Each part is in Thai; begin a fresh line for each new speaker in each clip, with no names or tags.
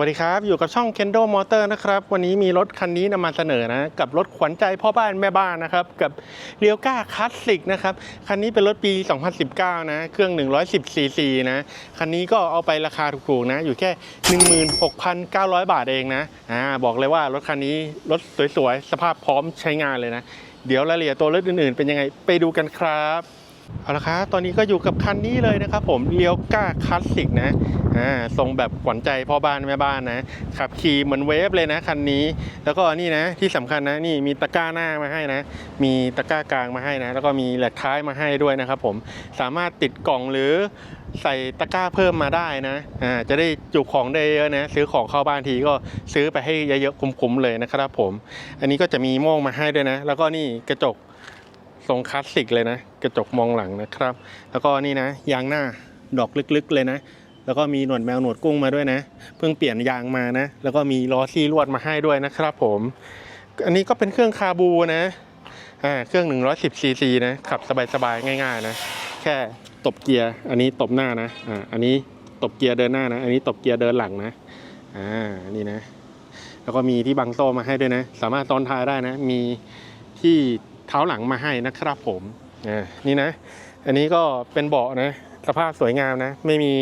วัสดีครับ อยู่กับช่อง Kendo Motor นะครับ วันนี้มีรถคันนี้นำมาเสนอนะ กับรถขวัญใจพ่อบ้านแม่บ้านนะครับ กับเรียวก้าคลาสสิกนะครับ คันนี้เป็นรถปี 2019 นะ เครื่อง 110 cc นะ คันนี้ก็เอาไปราคาถูกๆนะ อยู่แค่ 16,900 บาทเองนะ อ่า บอกเลยว่ารถคันนี้รถสวยๆ สภาพพร้อมใช้งานเลยนะ เดี๋ยวรายละเอียดตัวรถอื่นๆ เป็นยังไงไปดูกันครับ เอาละครับตอนนี้ก็อยู่กับคันนี้เลยนะครับผมเลียวก้าคลาสสิกนะ อ่า ทรงแบบขวัญใจพ่อบ้านแม่บ้านนะ ขับขี่เหมือนเวฟเลยนะคันนี้ แล้วก็นี่นะที่สำคัญนะนี่มีตะกร้าหน้ามาให้นะ มีตะกร้ากลางมาให้นะ แล้วก็มีแหลกท้ายมาให้ด้วยนะครับผม สามารถติดกล่องหรือใส่ตะกร้าเพิ่มมาได้นะ อ่า จะได้จุของได้เยอะนะ ซื้อของเข้าบ้านทีก็ซื้อไปให้เยอะๆคุ้มๆเลยนะครับผม อันนี้ก็จะมีโม่งมาให้ด้วยนะ แล้วก็นี่กระจก ทรงคลาสสิกเลยนะ กระจกมองหลังนะครับ แล้วก็นี่นะ ยางหน้าดอกลึกๆเลยนะ แล้วก็มีหนวดแมวหนวดกุ้งมาด้วยนะ เพิ่งเปลี่ยนยางมานะ แล้วก็มีล้อซี่ลวดมาให้ด้วยนะครับผม อันนี้ก็เป็นเครื่องคาบูนะ อ่า เครื่อง 110ซีซีนะ ขับสบายๆ ง่าย ๆ นะ แค่ตบเกียร์ อันนี้ตบหน้านะ อ่า อันนี้ตบเกียร์เดินหน้านะ อันนี้ตบเกียร์เดินหลังนะ อ่า นี่นะ แล้วก็มีที่บังโซ่มาให้ด้วยนะ สามารถซ้อนท้ายได้นะ มีที่ เท้าหลังมาให้นะครับผมนี่นะ อันนี้ก็เป็นเบาะนะ สภาพสวยงามนะ ไม่มี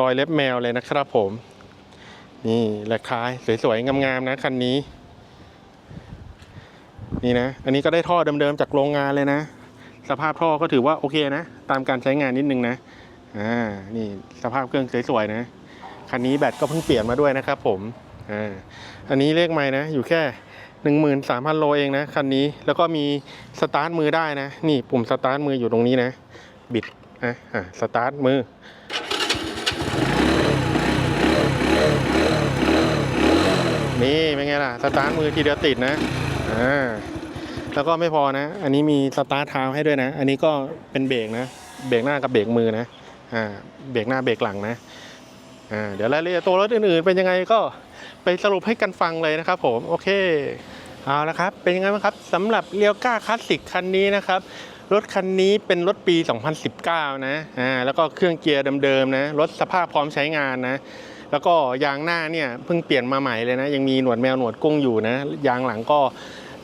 รอยเล็บแมวเลยนะครับผม นี่แหลกท้ายสวยๆงามๆนะคันนี้ นี่นะ อันนี้ก็ได้ท่อเดิมๆจากโรงงานเลยนะ สภาพท่อก็ถือว่าโอเคนะ ตามการใช้งานนิดนึงนะ อ่า นี่สภาพเครื่องสวยๆนะ คันนี้แบตก็เพิ่งเปลี่ยนมาด้วยนะครับผม อ่า อันนี้เลขไม่นะ อยู่แค่ หนึ่งหมื่นสามพันโลเองนะคันนี้แล้วก็มีสตาร์ทมือได้นะ นี่ปุ่มสตาร์ทมืออยู่ตรงนี้นะ บิดอะอะสตาร์ทมือนี่เป็นไงล่ะ สตาร์ทมือทีเดียวติดนะอ่าแล้วก็ไม่พอนะ อันนี้มีสตาร์ทเท้าให้ด้วยนะ อันนี้ก็เป็นเบรกนะ เบรกหน้ากับเบรกมือนะอ่าเบรกหน้าเบรกหลังนะ เดี๋ยวรายละเอียดตัวรถอื่นๆเป็นยังไงก็ไปสรุปให้กันฟังเลยนะครับผมโอเคเอาละครับเป็นยังไงบ้างครับสำหรับเรียวก้าคลาสสิกคันนี้นะครับรถคันนี้เป็นรถปี 2019 นะอ่าแล้วก็เครื่องเกียร์เดิมๆนะรถสภาพพร้อมใช้งานนะแล้วก็ยางหน้าเนี่ยเพิ่งเปลี่ยนมาใหม่เลยนะ ยังมีหนวดแมวหนวดกุ้งอยู่นะ ยางหลังก็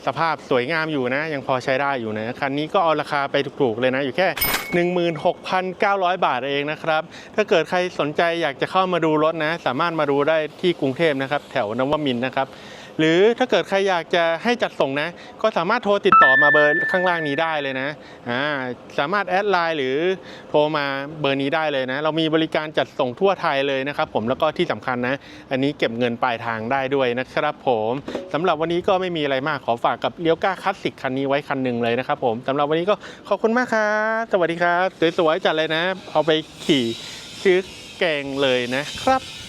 สภาพสวยงามอยู่นะ ยังพอใช้ได้อยู่นะคันนี้ก็เอาราคาไปถูกๆเลยนะ อยู่แค่ 16,900 บาทเองนะครับ ถ้าเกิดใครสนใจอยากจะเข้ามาดูรถนะ สามารถมาดูได้ที่กรุงเทพนะครับ แถวนวมินนะครับ หรือถ้าเกิดใครอยากจะให้จัดส่งนะ ก็สามารถโทรติดต่อมาเบอร์ข้างล่างนี้ได้เลยนะอ่าสามารถแอดไลน์หรือโทรมาเบอร์นี้ได้เลยนะ เรามีบริการจัดส่งทั่วไทยเลยนะครับผมแล้วก็ที่สำคัญนะ อันนี้เก็บเงินปลายทางได้ด้วยนะครับผมสำหรับวันนี้ก็ไม่มีอะไรมากขอฝากกับเลี้ยวก้าคลาสสิกคันนี้ไว้คันหนึ่งเลยนะครับผมสำหรับวันนี้ก็ขอบคุณมากครับสวัสดีครับสวยๆจัดเลยนะ เอาไปขี่ซื้อแกงเลยนะครับ